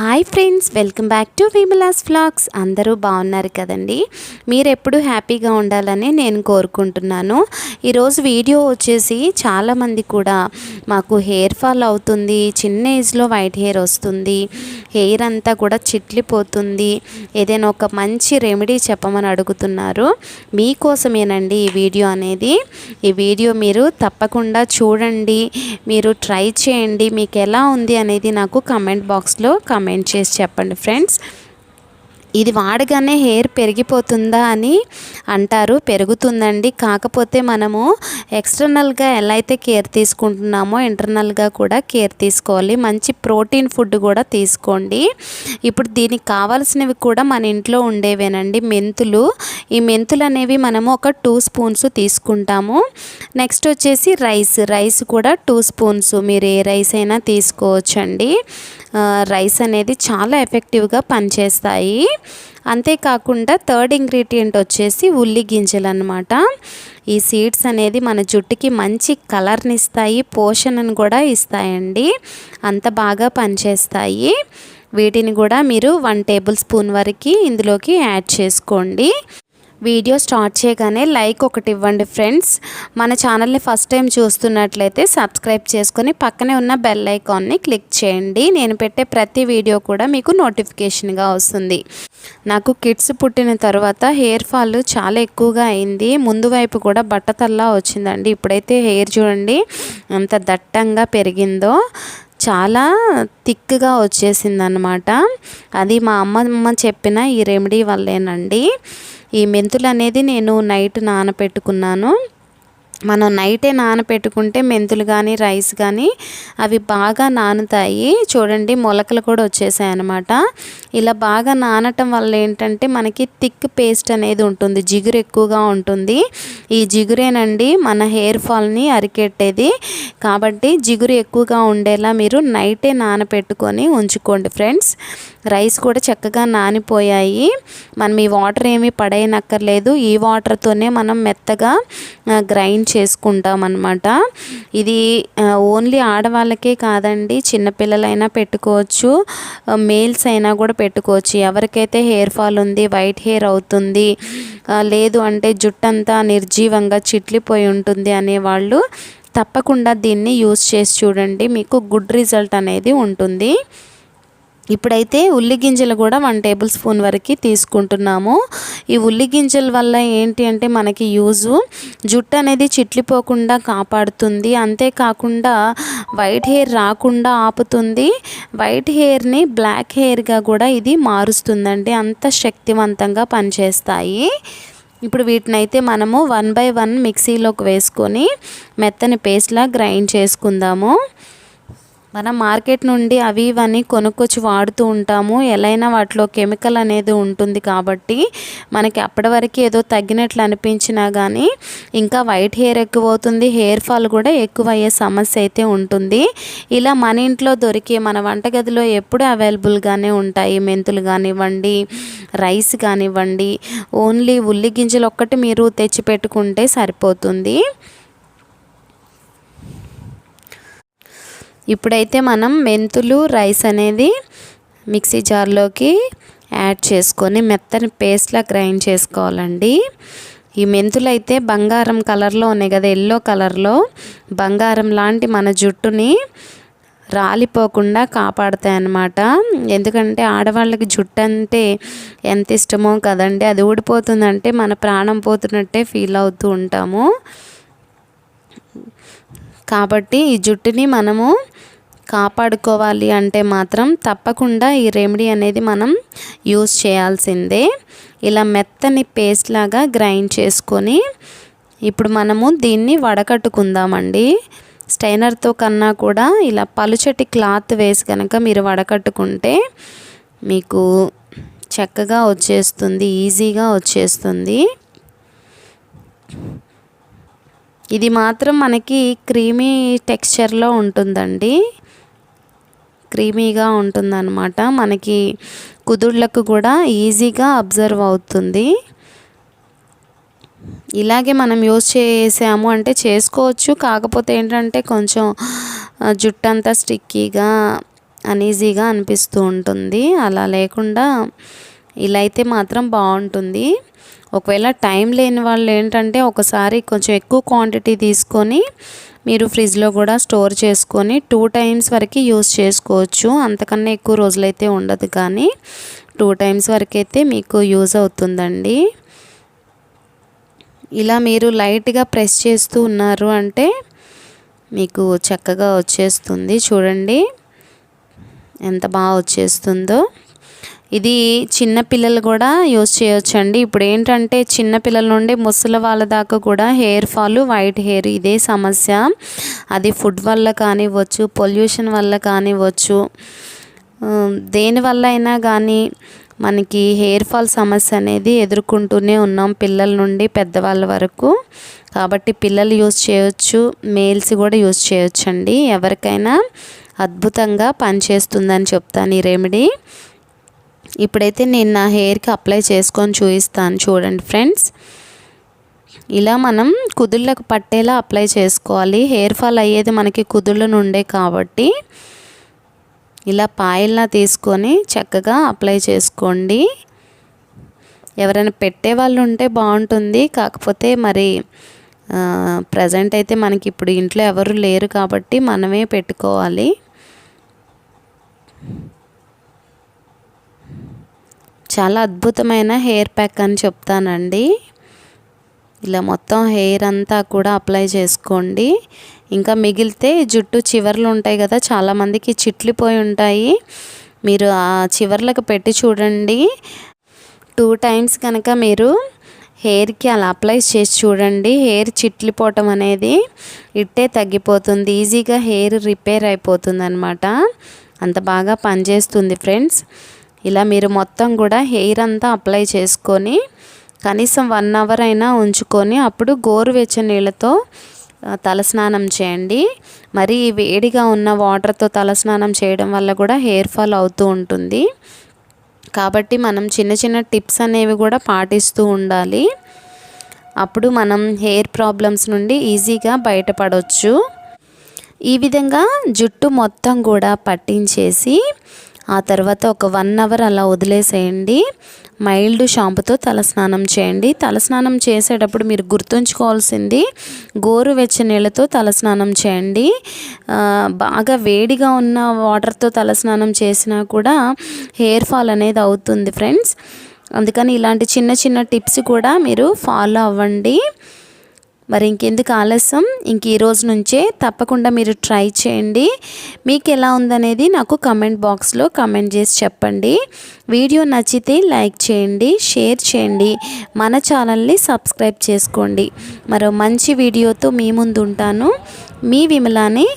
Hi friends welcome back to Vimala's vlogs అందరూ బాగున్నారు కదండి? మీరు ఎప్పుడు హ్యాపీగా ఉండాలని నేను కోరుకుంటున్నాను. ఈరోజు వీడియో వచ్చేసి చాలామంది కూడా మాకు హెయిర్ ఫాల్ అవుతుంది చిన్న ఏజ్లో వైట్ హెయిర్ వస్తుంది హెయిర్ అంతా కూడా చిట్లిపోతుంది. ఏదైనా ఒక మంచి రెమెడీ చెప్పమని అడుగుతున్నారు. మీకోసమేనండి ఈ వీడియో అనేది. ఈ వీడియో మీరు తప్పకుండా చూడండి మీరు ట్రై చేయండి మీకు ఎలా ఉంది అనేది నాకు కమెంట్ బాక్స్లో కమెంట్ చేసి చెప్పండి ఫ్రెండ్స్. ఇది వాడగానే హెయిర్ పెరిగిపోతుందా అని అంటారు. పెరుగుతుందండి. కాకపోతే మనము ఎక్స్టర్నల్గా ఎలా అయితే కేర్ తీసుకుంటున్నామో ఇంటర్నల్గా కూడా కేర్ తీసుకోవాలి. మంచి ప్రోటీన్ ఫుడ్ కూడా తీసుకోండి. ఇప్పుడు దీనికి కావాల్సినవి కూడా మన ఇంట్లో ఉండేవేనండి. మెంతులు. ఈ మెంతులు అనేవి మనము ఒక టూ స్పూన్స్ తీసుకుంటాము. నెక్స్ట్ వచ్చేసి రైస్. రైస్ కూడా టూ స్పూన్స్. మీరు ఏ రైస్ అయినా తీసుకోవచ్చండి. రైస్ అనేది చాలా ఎఫెక్టివ్గా పనిచేస్తాయి. అంతేకాకుండా థర్డ్ ఇంగ్రీడియంట్ వచ్చేసి ఉల్లి గింజలు అనమాట ఈ సీడ్స్ అనేది మన జుట్టుకి మంచి కలర్ని ఇస్తాయి పోషణను కూడా ఇస్తాయండి. అంత బాగా పనిచేస్తాయి. వీటిని కూడా మీరు వన్ టేబుల్ స్పూన్ వరకు ఇందులోకి యాడ్ చేసుకోండి. వీడియో స్టార్ట్ చేయగానే లైక్ ఒకటి ఇవ్వండి ఫ్రెండ్స్. మన ఛానల్ని ఫస్ట్ టైం చూస్తున్నట్లయితే సబ్స్క్రైబ్ చేసుకొని పక్కనే ఉన్న బెల్ ఐకాన్ని క్లిక్ చేయండి. నేను పెట్టే ప్రతి వీడియో కూడా మీకు నోటిఫికేషన్గా వస్తుంది. నాకు కిడ్స్ పుట్టిన తర్వాత హెయిర్ ఫాల్ చాలా ఎక్కువగా అయింది. ముందు వైపు కూడా బట్టతల్లా వచ్చిందండి. ఇప్పుడైతే హెయిర్ చూడండి ఎంత దట్టంగా పెరిగిందో. చాలా థిక్గా వచ్చేసిందనమాట అది మా అమ్మమ్మ చెప్పిన ఈ రెమెడీ వల్లేనండి. ఈ మెంతులు అనేది నేను నైట్ నానపెట్టుకున్నాను. మనం నైటే నానపెట్టుకుంటే మెంతులు కానీ రైస్ కానీ అవి బాగా నానుతాయి. చూడండి మొలకలు కూడా వచ్చేసాయి అనమాట ఇలా బాగా నానటం వల్ల ఏంటంటే మనకి థిక్ పేస్ట్ అనేది ఉంటుంది. జిగురు ఎక్కువగా ఉంటుంది. ఈ జిగురేనండి మన హెయిర్ ఫాల్ని అరికెట్టేది. కాబట్టి జిగురు ఎక్కువగా ఉండేలా మీరు నైటే నానపెట్టుకొని ఉంచుకోండి ఫ్రెండ్స్. రైస్ కూడా చక్కగా నానిపోయాయి. మనం ఈ వాటర్ ఏమీ పడేయనక్కర్లేదు. ఈ వాటర్తోనే మనం మెత్తగా గ్రైండ్ చేసుకుంటాం అనమాట ఇది ఓన్లీ ఆడవాళ్ళకే కాదండి చిన్నపిల్లలైనా పెట్టుకోవచ్చు మేల్స్ అయినా కూడా పెట్టుకోవచ్చు. ఎవరికైతే హెయిర్ ఫాల్ ఉంది వైట్ హెయిర్ అవుతుంది లేదు అంటే జుట్టంతా నిర్జీవంగా చిట్లిపోయి ఉంటుంది అనేవాళ్ళు తప్పకుండా దీన్ని యూస్ చేసి చూడండి. మీకు గుడ్ రిజల్ట్ అనేది ఉంటుంది. ఇప్పుడైతే ఉల్లి గింజలు కూడా వన్ టేబుల్ స్పూన్ వరకు తీసుకుంటున్నాము. ఈ ఉల్లి గింజల వల్ల ఏంటి అంటే మనకి యూజు జుట్టు అనేది చిట్లిపోకుండా కాపాడుతుంది. అంతేకాకుండా వైట్ హెయిర్ రాకుండా ఆపుతుంది. వైట్ హెయిర్ని బ్లాక్ హెయిర్గా కూడా ఇది మారుస్తుందండి. అంత శక్తివంతంగా పనిచేస్తాయి. ఇప్పుడు వీటినైతే మనము వన్ బై వన్ మిక్సీలోకి వేసుకొని మెత్తని పేస్ట్లా గ్రైండ్ చేసుకుందాము. మనం మార్కెట్ నుండి అవి ఇవన్నీ కొనుక్కొచ్చి వాడుతూ ఉంటాము. ఎలా వాటిలో కెమికల్ అనేది ఉంటుంది కాబట్టి మనకి అప్పటి వరకు ఏదో తగ్గినట్లు అనిపించినా కానీ ఇంకా వైట్ హెయిర్ ఎక్కువ అవుతుంది హెయిర్ ఫాల్ కూడా ఎక్కువ అయ్యే సమస్య అయితే ఉంటుంది. ఇలా మన ఇంట్లో దొరికే మన వంటగదిలో ఎప్పుడు అవైలబుల్గానే ఉంటాయి. మెంతులు కానివ్వండి రైస్ కానివ్వండి ఓన్లీ ఉల్లి గింజలు ఒక్కటి మీరు తెచ్చి పెట్టుకుంటే సరిపోతుంది. ఇప్పుడైతే మనం మెంతులు రైస్ అనేది మిక్సీ జార్లోకి యాడ్ చేసుకొని మెత్తని పేస్ట్లా గ్రైండ్ చేసుకోవాలండి. ఈ మెంతులు అయితే బంగారం కలర్లో ఉన్నాయి కదా ఎల్లో కలర్లో. బంగారం లాంటి మన జుట్టుని రాలిపోకుండా కాపాడుతాయి అన్నమాట ఎందుకంటే ఆడవాళ్ళకి జుట్టు అంటే ఎంత ఇష్టమో కదండి అది ఊడిపోతుందంటే మన ప్రాణం పోతున్నట్టే ఫీల్ అవుతూ ఉంటాము. కాబట్టి ఈ జుట్టుని మనము కాపాడుకోవాలి అంటే మాత్రం తప్పకుండా ఈ రెమెడీ అనేది మనం యూస్ చేయాల్సిందే. ఇలా మెత్తని పేస్ట్ లాగా గ్రైండ్ చేసుకొని ఇప్పుడు మనము దీన్ని వడకట్టుకుందామండి. స్టైనర్తో కన్నా కూడా ఇలా పలుచటి క్లాత్ వేసి కనుక మీరు వడకట్టుకుంటే మీకు చక్కగా వచ్చేస్తుంది ఈజీగా వచ్చేస్తుంది. ఇది మాత్రం మనకి క్రీమీ టెక్స్చర్లో ఉంటుందండి. క్రీమీగా ఉంటుందన్నమాట. మనకి కుదుళ్ళకు కూడా ఈజీగా అబ్జర్వ్ అవుతుంది. ఇలాగే మనం యూజ్ చేసాము అంటే చేసుకోవచ్చు. కాకపోతే ఏంటంటే కొంచెం జుట్టంతా స్టిక్కీగా అనీజీగా అనిపిస్తూ ఉంటుంది. అలా లేకుండా ఇలా అయితే మాత్రం బాగుంటుంది. ఒకవేళ టైం లేని వాళ్ళు ఏంటంటే ఒకసారి కొంచెం ఎక్కువ క్వాంటిటీ తీసుకొని మీరు ఫ్రిడ్జ్లో కూడా స్టోర్ చేసుకొని టూ టైమ్స్ వరకు యూస్ చేసుకోవచ్చు. అంతకన్నా ఎక్కువ రోజులైతే ఉండదు కానీ టూ టైమ్స్ వరకు అయితే మీకు యూజ్ అవుతుందండి. ఇలా మీరు లైట్గా ప్రెస్ చేస్తూ ఉన్నారు అంటే మీకు చక్కగా వచ్చేస్తుంది. చూడండి. ఎంత బాగా వచ్చేస్తుందో. ఇది చిన్న పిల్లలు కూడా యూజ్ చేయొచ్చండి. ఇప్పుడు ఏంటంటే చిన్న పిల్లల నుండి ముసలి వాళ్ళ దాకా కూడా హెయిర్ ఫాల్ వైట్ హెయిర్ ఇదే సమస్య. అది ఫుడ్ వల్ల కానివ్వచ్చు పొల్యూషన్ వల్ల కానివ్వచ్చు దేనివల్ల అయినా కానీ మనకి హెయిర్ ఫాల్ సమస్య అనేది ఎదుర్కొంటూనే ఉన్నాం పిల్లల నుండి పెద్దవాళ్ళ వరకు. కాబట్టి పిల్లలు యూజ్ చేయొచ్చు మేల్స్ కూడా యూజ్ చేయొచ్చండి. ఎవరికైనా అద్భుతంగా పనిచేస్తుందని చెప్తాను ఈ రెమెడీ. ఇప్పుడైతే నేను నా హెయిర్కి అప్లై చేసుకొని చూపిస్తాను చూడండి ఫ్రెండ్స్. ఇలా మనం కుదుళ్ళకు పట్టేలా అప్లై చేసుకోవాలి. హెయిర్ ఫాల్ అయ్యేది మనకి కుదుళ్ళ నుండే కాబట్టి ఇలా పాయల్లా తీసుకొని చక్కగా అప్లై చేసుకోండి. ఎవరైనా పెట్టే వాళ్ళు ఉంటే బాగుంటుంది. కాకపోతే మరి ప్రజెంట్ అయితే మనకి ఇప్పుడు ఇంట్లో ఎవరు లేరు కాబట్టి మనమే పెట్టుకోవాలి. చాలా అద్భుతమైన హెయిర్ ప్యాక్ అని చెప్తానండి. ఇలా మొత్తం హెయిర్ అంతా కూడా అప్లై చేసుకోండి. ఇంకా మిగిలితే జుట్టు చివర్లు ఉంటాయి కదా చాలామందికి చిట్లిపోయి ఉంటాయి. మీరు ఆ చివర్లకు పెట్టి చూడండి. టూ టైమ్స్ కనుక మీరు హెయిర్కి అలా అప్లై చేసి చూడండి. హెయిర్ చిట్లిపోవటం అనేది ఇట్టే తగ్గిపోతుంది. ఈజీగా హెయిర్ రిపేర్ అయిపోతుంది అనమాట అంత బాగా పనిచేస్తుంది ఫ్రెండ్స్. ఇలా మీరు మొత్తం కూడా హెయిర్ అంతా అప్లై చేసుకొని కనీసం వన్ అవర్ అయినా ఉంచుకొని అప్పుడు గోరువెచ్చని నీళ్ళతో తలస్నానం చేయండి. మరి వేడిగా ఉన్న వాటర్తో తలస్నానం చేయడం వల్ల కూడా హెయిర్ ఫాల్ అవుతూ ఉంటుంది. కాబట్టి మనం చిన్న చిన్న టిప్స్ అనేవి కూడా పాటిస్తూ ఉండాలి. అప్పుడు మనం హెయిర్ ప్రాబ్లమ్స్ నుండి ఈజీగా బయటపడవచ్చు ఈ విధంగా జుట్టు మొత్తం కూడా పట్టించేసి ఆ తర్వాత ఒక వన్ అవర్ అలా వదిలేసేయండి. మైల్డ్ షాంపుతో తలస్నానం చేయండి. తలస్నానం చేసేటప్పుడు మీరు గుర్తుంచుకోవాల్సింది గోరువెచ్చ నీళ్ళతో తలస్నానం చేయండి. బాగా వేడిగా ఉన్న వాటర్తో తలస్నానం చేసినా కూడా హెయిర్ ఫాల్ అనేది అవుతుంది ఫ్రెండ్స్. అందుకని ఇలాంటి చిన్న చిన్న టిప్స్ కూడా మీరు ఫాలో అవ్వండి. మరి ఇంకెందుకు ఆలస్యం? ఇంక ఈ రోజు నుంచే తప్పకుండా మీరు ట్రై చేయండి. మీకు ఎలా ఉందనేది నాకు కమెంట్ బాక్స్లో కమెంట్ చేసి చెప్పండి. వీడియో నచ్చితే లైక్ చేయండి షేర్ చేయండి. మన ఛానల్ని సబ్స్క్రైబ్ చేసుకోండి. మరో మంచి వీడియోతో మీ ముందు ఉంటాను. మీ విమలాని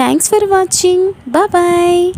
థ్యాంక్స్ ఫర్ వాచింగ్ బాయ్